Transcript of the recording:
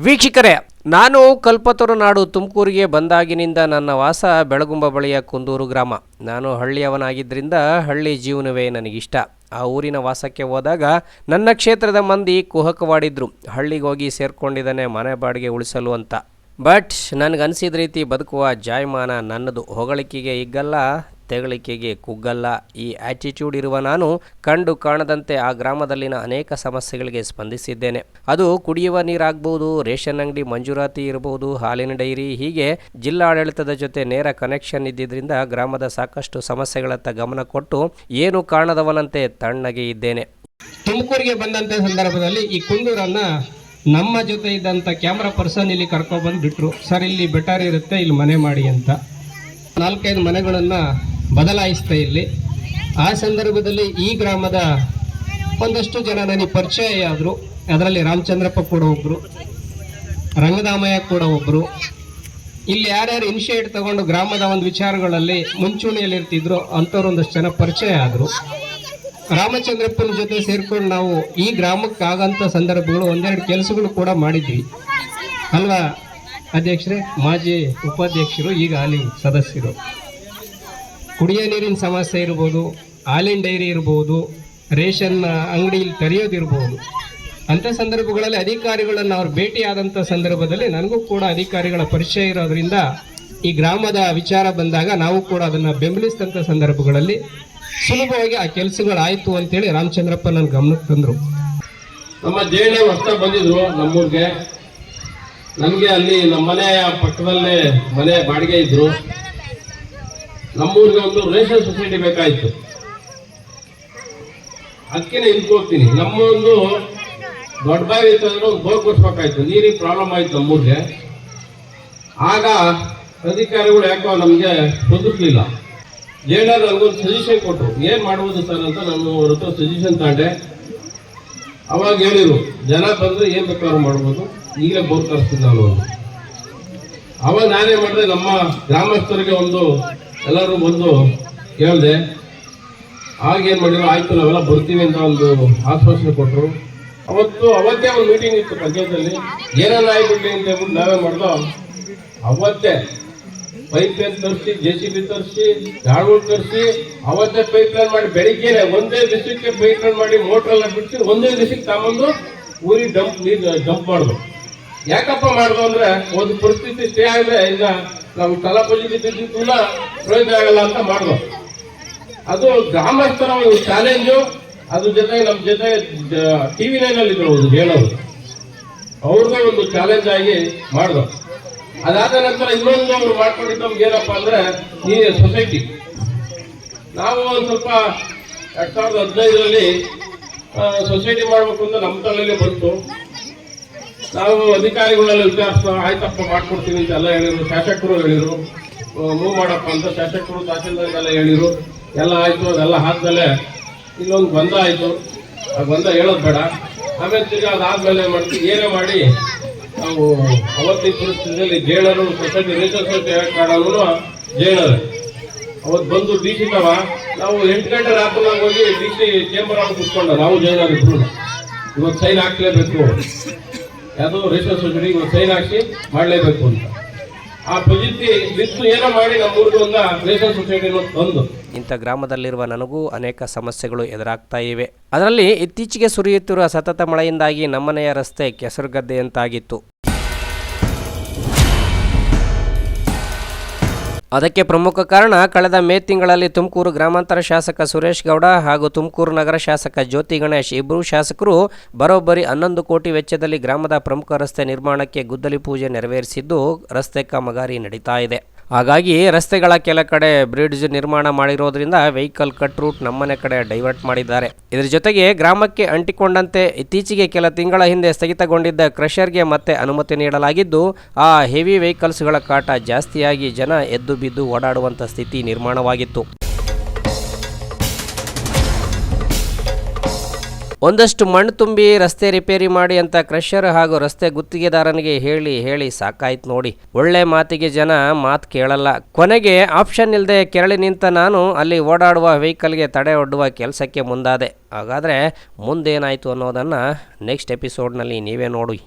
ವೀಕ್ಷಕರೇ, ನಾನು ಕಲ್ಪತರು ನಾಡು ತುಮಕೂರಿಗೆ ಬಂದಾಗಿನಿಂದ ನನ್ನ ವಾಸ ಬೆಳಗುಂಬ ಬಳಿಯ ಕುಂದೂರು ಗ್ರಾಮ. ನಾನು ಹಳ್ಳಿಯವನಾಗಿದ್ದರಿಂದ ಹಳ್ಳಿ ಜೀವನವೇ ನನಗಿಷ್ಟ. ಆ ಊರಿನ ವಾಸಕ್ಕೆ ಹೋದಾಗ ನನ್ನ ಕ್ಷೇತ್ರದ ಮಂದಿ ಕುಹಕವಾಡಿದ್ರು. ಹಳ್ಳಿಗೆ ಹೋಗಿ ಸೇರ್ಕೊಂಡಿದ್ದಾನೆ, ಮನೆ ಬಾಡಿಗೆ ಉಳಿಸಲು ಅಂತ. ಬಟ್, ನನಗನ್ಸಿದ ರೀತಿ ಬದುಕುವ ಜಾಯಮಾನ ನನ್ನದು. ಹೊಗಳಿಕೆಗೆ ಹಿಗ್ಗಲ್ಲ ತೆಗಳಿಕೆಗೆ ಕುಗ್ಗಲ್ಲ. ಈ ಆಟಿಟ್ಯೂಡ್ ಇರುವ ನಾನು ಕಂಡು ಕಾಣದಂತೆ ಆ ಗ್ರಾಮದಲ್ಲಿನ ಅನೇಕ ಸಮಸ್ಯೆಗಳಿಗೆ ಸ್ಪಂದಿಸಿದ್ದೇನೆ. ಅದು ಕುಡಿಯುವ ನೀರಾಗಬಹುದು ರೇಷನ್ ಅಂಗಡಿ ಮಂಜೂರಾತಿ ಇರಬಹುದು ಹಾಲಿನ ಡೈರಿ ಹೀಗೆ ಜಿಲ್ಲಾಡಳಿತದ ಜೊತೆ ನೇರ ಕನೆಕ್ಷನ್ ಇದ್ದಿದ್ದರಿಂದ ಗ್ರಾಮದ ಸಾಕಷ್ಟು ಸಮಸ್ಯೆಗಳತ್ತ ಗಮನ ಕೊಟ್ಟು ಏನು ಕಾಣದವನಂತೆ ತಣ್ಣಗೆ ಇದ್ದೇನೆ. ತುಮಕೂರಿಗೆ ಬಂದಂತ ಸಂದರ್ಭದಲ್ಲಿ ಈ ಕುಂದೂರನ್ನ ನಮ್ಮ ಜೊತೆ ಇದ್ದಂತ ಕ್ಯಾಮ್ರಾ ಪರ್ಸನ್ ಇಲ್ಲಿ ಕರ್ಕೊಂಡ್ ಬಂದು ಬಿಟ್ರು ಸರ್, ಇಲ್ಲಿ ಬೆಟರ್ ಇರುತ್ತೆ, ಇಲ್ಲಿ ಮನೆ ಮಾಡಿ ಅಂತ. ನಾಲ್ಕೈದು ಮನೆಗಳನ್ನ ಬದಲಾಯಿಸ್ತಾ ಇರಲಿ. ಆ ಸಂದರ್ಭದಲ್ಲಿ ಈ ಗ್ರಾಮದ ಒಂದಷ್ಟು ಜನ ನನಗೆ ಪರಿಚಯ ಆದರು. ಅದರಲ್ಲಿ ರಾಮಚಂದ್ರಪ್ಪ ಕೂಡ ಒಬ್ಬರು ರಂಗದಾಮಯ್ಯ ಕೂಡ ಒಬ್ಬರು ಇಲ್ಲಿ ಯಾರ್ಯಾರು ಇನಿಷಿಯೇಟ್ ತಗೊಂಡು ಗ್ರಾಮದ ಒಂದು ವಿಚಾರಗಳಲ್ಲಿ ಮುಂಚೂಣಿಯಲ್ಲಿ ಇರ್ತಿದ್ರು ಅಂಥವ್ರು ಒಂದಷ್ಟು ಜನ ಪರಿಚಯ ಆದರು. ರಾಮಚಂದ್ರಪ್ಪನ ಜೊತೆ ಸೇರಿಕೊಂಡು ನಾವು ಈ ಗ್ರಾಮಕ್ಕೆ ಆಗಂತ ಸಂದರ್ಭಗಳು, ಒಂದೆರಡು ಕೆಲಸಗಳು ಕೂಡ ಮಾಡಿದ್ವಿ. ಅಲ್ವಾ ಅಧ್ಯಕ್ಷರೇ? ಮಾಜಿ ಉಪಾಧ್ಯಕ್ಷರು, ಈಗ ಅಲ್ಲಿ ಸದಸ್ಯರು. ಕುಡಿಯೋ ನೀರಿನ ಸಮಸ್ಯೆ ಇರ್ಬೋದು, ಹಾಲಿನ ಡೈರಿ ಇರ್ಬೋದು ರೇಷನ್ ಅಂಗಡಿಯಲ್ಲಿ ತೆರೆಯೋದಿರ್ಬೋದು ಅಂಥ ಸಂದರ್ಭಗಳಲ್ಲಿ ಅಧಿಕಾರಿಗಳನ್ನು ಅವ್ರು ಭೇಟಿಯಾದಂಥ ಸಂದರ್ಭದಲ್ಲಿ ನನಗೂ ಕೂಡ ಅಧಿಕಾರಿಗಳ ಪರಿಚಯ ಇರೋದ್ರಿಂದ ಈ ಗ್ರಾಮದ ವಿಚಾರ ಬಂದಾಗ ನಾವು ಕೂಡ ಅದನ್ನು ಬೆಂಬಲಿಸಿದಂಥ ಸಂದರ್ಭಗಳಲ್ಲಿ ಸುಲಭವಾಗಿ ಆ ಕೆಲಸಗಳಾಯಿತು ಅಂತೇಳಿ ರಾಮಚಂದ್ರಪ್ಪ ನನ್ನ ಗಮನಕ್ಕೆ ತಂದರು. ನಮ್ಮ ಜೇಣ ಹೊಸ ಬಂದಿದ್ರು ನಮ್ಮೂರಿಗೆ. ನಮಗೆ ಅಲ್ಲಿ ನಮ್ಮ ಮನೆಯ ಪಕ್ಕದಲ್ಲೇ ಮನೆ ಬಾಡಿಗೆ ಇದ್ರು. ನಮ್ಮೂರ್ಗೆ ಒಂದು ರೇಷನ್ ಸೊಸೈಟಿ ಬೇಕಾಯಿತು. ಅದಕ್ಕೆ ನಿಂತ್ಕೋಗ್ತೀನಿ ನಮ್ಮ ಒಂದು ದೊಡ್ಡ ಬಾವಿ ಇತ್ತಂದ್ರೆ ಒಂದು ಬೋರ್ ಕೊಡ್ಸ್ಬೇಕಾಯ್ತು. ನೀರಿಗೆ ಪ್ರಾಬ್ಲಮ್ ಆಯ್ತು ನಮ್ಮೂರಿಗೆ. ಆಗ ಅಧಿಕಾರಿಗಳು ಯಾಕೋ ನಮಗೆ ಸ್ಪಂದಿಸ್ಲಿಲ್ಲ ಏನಾದ್ರು ನನಗೊಂದು ಸಜೆಷನ್ ಕೊಟ್ಟರು ಏನು ಮಾಡ್ಬೋದು ಸರ್ ಅಂತ ನಾನು ಅವ್ರ ಹತ್ರ ಸಜೆಷನ್ ತಗೊಂಡೆ. ಅವಾಗ ಹೇಳಿದರು, ಜನ ಬಂದ್ರೆ ಏನು ಬೇಕಾದ್ರೂ ಮಾಡ್ಬೋದು. ಈಗಲೇ ಬೋರ್ ತರಿಸ್ತೀನಿ ನಾನು ಅವಾಗ ನಾನೇ ಮಾಡಿದೆ, ನಮ್ಮ ಗ್ರಾಮಸ್ಥರಿಗೆ ಒಂದು ಎಲ್ಲರೂ ಬಂದು ಕೇಳಿದೆ ಆಗೇನು ಮಾಡಿದ್ರು ಆಯ್ತು, ನಾವೆಲ್ಲ ಬರ್ತೀವಿ ಅಂತ ಒಂದು ಆಶ್ವಾಸನೆ ಕೊಟ್ಟರು ಅವತ್ತು ಅವತ್ತೇ ಒಂದು ಮೀಟಿಂಗ್ ಇತ್ತು ಪಂಚಾಯತಲ್ಲಿ ಏನೇನು ಆಗ್ಬಿಡ್ಲಿ ಅಂತ ಹೇಳ್ಬಿಟ್ಟು ನಾವೇ ಮಾಡ್ದೋ, ಅವತ್ತೇ ಪೈಪ್ ಲೈನ್ ತರಿಸಿ ಜೆ ಸಿ ಬಿ ತರಿಸಿ ಗಾಡಿಗಳು ತರಿಸಿ, ಅವತ್ತೇ ಪೈಪ್ ಲೈನ್ ಮಾಡಿ ಬೆಳಿಗ್ಗೆನೆ ಒಂದೇ ದಿವಸಕ್ಕೆ ಪೈಪ್ ಲೈನ್ ಮಾಡಿ ಮೋಟ್ರೆಲ್ಲ ಬಿಡಿಸಿ ಒಂದೇ ದಿವಸಕ್ಕೆ ತಗೊಂಡು ಊರಿಗೆ ಡಂಪ್ ನೀರು ಡಂಪ್ ಮಾಡ್ದು ಯಾಕಪ್ಪ ಮಾಡುದು ಅಂದ್ರೆ ಒಂದು ಪರಿಸ್ಥಿತಿ ಸ್ಟೇ ಆದ್ರೆ ಈಗ ನಾವು ಕಲಾಪಲ್ಲಿ ಕೂಡ ಪ್ರಯೋಜನ ಆಗಲ್ಲ ಅಂತ ಮಾಡುದು. ಅದು ಗ್ರಾಮಸ್ಥರ ಒಂದು ಚಾಲೆಂಜು ಅದ್ರ ಜೊತೆ ನಮ್ಮ ಜೊತೆ ಟಿವಿ ನೈನ್ ಅಲ್ಲಿ ಇದ್ರು ಹೇಳೋದು ಅವ್ರಿಗೆ ಒಂದು ಚಾಲೆಂಜ್ ಆಗಿ ಮಾಡುದು. ಅದಾದ ನಂತರ ಇನ್ನೊಂದು ಅವ್ರು ಮಾಡ್ಕೊಂಡಿದ್ದು ನಮ್ಗೆ ಏನಪ್ಪಾ ಅಂದ್ರೆ, ಈ ಸೊಸೈಟಿ ನಾವು ಒಂದು ಸ್ವಲ್ಪ ಎರಡ್ ಸಾವಿರದ ಹದಿನೈದರಲ್ಲಿ ಸೊಸೈಟಿ ಮಾಡಬೇಕು ಅಂತ ನಮ್ಮ ತಲೆಯಲ್ಲಿ ಬಂತು. ನಾವು ಅಧಿಕಾರಿಗಳೆಲ್ಲ ವಿಚಾರಿಸ್ತಾ, ಆಯ್ತಪ್ಪ, ಮಾಡ್ಕೊಡ್ತೀನಿ ಅಂತೆಲ್ಲ ಹೇಳಿದ್ರು. ಶಾಸಕರು ಹೇಳಿದ್ರು. ಮೂವ್ ಮಾಡಪ್ಪ ಅಂತ ಶಾಸಕರು ತಹಸೀಲ್ದಾರ್ಗೆಲ್ಲ ಹೇಳಿದ್ರು. ಎಲ್ಲ ಆಯ್ತು, ಅದೆಲ್ಲ ಆದ್ಮೇಲೆ ಇಲ್ಲೊಂದು ಬಂದ ಆಯ್ತು. ಆ ಬಂದ ಹೇಳೋದು ಬೇಡ. ಆಮೇಲೆ ತಿರ್ಗಿ ಅದಾದ್ಮೇಲೆ ಮಾಡ್ತೀವಿ ಏನೇ ಮಾಡಿ, ನಾವು ಅವತ್ತಿನ ಪರಿಸ್ಥಿತಿಯಲ್ಲಿ ಜೇಳರು ಸೊಸೈಟಿ ರೇಷನ್ ಸೊಸೈಟಿ ಕಾರಣನು ಜೇಳರು ಅವತ್ತು ಬಂದು ಡಿ ಸಿ ತವ ನಾವು ಎಂಟು ಗಂಟೆ ರಾತ್ರಿ ಹೋಗಿ ಡಿ ಸಿ ಚೇಂಬರ್ ಅವ್ರು ಕುತ್ಕೊಂಡ. ನಾವು ಇಬ್ರು ಇವತ್ತು ಸೈನ್ ಹಾಕ್ಲೇಬೇಕು. ಯಾವುದು ಸೊಸೈಟಿ ಇವತ್ತು ಸೈನ್ ಹಾಕಿ ಮಾಡಲೇಬೇಕು ಅಂತ. ಆ ಪರಿಸ್ಥಿತಿ ಬಿತ್ತು ಏನೋ ಮಾಡಿ ನಮ್ಮ ಊರಿಗೆ ಒಂದು ರೇಷನ್ ಸೊಸೈಟಿ ತಂದು ಇಂಥ ಗ್ರಾಮದಲ್ಲಿರುವ ನನಗೂ ಅನೇಕ ಸಮಸ್ಯೆಗಳು ಎದುರಾಗ್ತಾ ಇವೆ. ಅದರಲ್ಲಿ ಇತ್ತೀಚೆಗೆ ಸುರಿಯುತ್ತಿರುವ ಸತತ ಮಳೆಯಿಂದಾಗಿ ನಮ್ಮನೆಯ ರಸ್ತೆ ಕೆಸರುಗದ್ದೆಯಂತಾಗಿತ್ತು. ಅದಕ್ಕೆ ಪ್ರಮುಖ ಕಾರಣ ಕಳೆದ ಮೇ ತಿಂಗಳಲ್ಲಿ ತುಮಕೂರು ಗ್ರಾಮಾಂತರ ಶಾಸಕ ಸುರೇಶ್ ಗೌಡ ಹಾಗೂ ತುಮಕೂರು ನಗರ ಶಾಸಕ ಜ್ಯೋತಿ ಗಣೇಶ್ ಇಬ್ಬರು ಶಾಸಕರು ಬರೋಬ್ಬರಿ ಹನ್ನೊಂದು ಕೋಟಿ ವೆಚ್ಚದಲ್ಲಿ ಗ್ರಾಮದ ಪ್ರಮುಖ ರಸ್ತೆ ನಿರ್ಮಾಣಕ್ಕೆ ಗುದ್ದಲಿ ಪೂಜೆ ನೆರವೇರಿಸಿದ್ದು ರಸ್ತೆ ಕಾಮಗಾರಿ ನಡೀತಾ ಇದೆ. ಹಾಗಾಗಿ ರಸ್ತೆಗಳ ಕೆಲ ಕಡೆ ಬ್ರಿಡ್ಜ್ ನಿರ್ಮಾಣ ಮಾಡಿರೋದ್ರಿಂದ ವೆಹಿಕಲ್ ಕಟ್ ರೂಟ್ ನಮ್ಮನೆ ಕಡೆ ಡೈವರ್ಟ್ ಮಾಡಿದ್ದಾರೆ. ಇದರ ಜೊತೆಗೆ ಗ್ರಾಮಕ್ಕೆ ಅಂಟಿಕೊಂಡಂತೆ ಇತ್ತೀಚೆಗೆ ಕೆಲ ತಿಂಗಳ ಹಿಂದೆ ಸ್ಥಗಿತಗೊಂಡಿದ್ದ ಕ್ರಷರ್ಗೆ ಮತ್ತೆ ಅನುಮತಿ ನೀಡಲಾಗಿದ್ದು, ಆ ಹೆವಿ ವೆಹಿಕಲ್ಸ್ಗಳ ಕಾಟ ಜಾಸ್ತಿಯಾಗಿ ಜನ ಎದ್ದು ಬಿದ್ದು ಓಡಾಡುವಂಥ ಸ್ಥಿತಿ ನಿರ್ಮಾಣವಾಗಿತ್ತು. ಒಂದಷ್ಟು ಮಣ್ಣು ತುಂಬಿ ರಸ್ತೆ ರಿಪೇರಿ ಮಾಡಿ ಅಂತ ಕ್ರಷರ್ ಹಾಗೂ ರಸ್ತೆ ಗುತ್ತಿಗೆದಾರನಿಗೆ ಹೇಳಿ ಹೇಳಿ ಸಾಕಾಯ್ತು ನೋಡಿ. ಒಳ್ಳೆ ಮಾತಿಗೆ ಜನ ಮಾತು ಕೇಳಲ್ಲ. ಕೊನೆಗೆ ಆಪ್ಷನ್ ಇಲ್ಲದೆ ಕೆರಳಿ ನಿಂತ ನಾನು ಅಲ್ಲಿ ಓಡಾಡುವ ವೆಹಿಕಲ್ಗೆ ತಡೆ ಒಡ್ಡುವ ಕೆಲಸಕ್ಕೆ ಮುಂದಾದೆ. ಹಾಗಾದರೆ ಮುಂದೇನಾಯಿತು ಅನ್ನೋದನ್ನು ನೆಕ್ಸ್ಟ್ ಎಪಿಸೋಡ್ನಲ್ಲಿ ನೀವೇ ನೋಡಿ.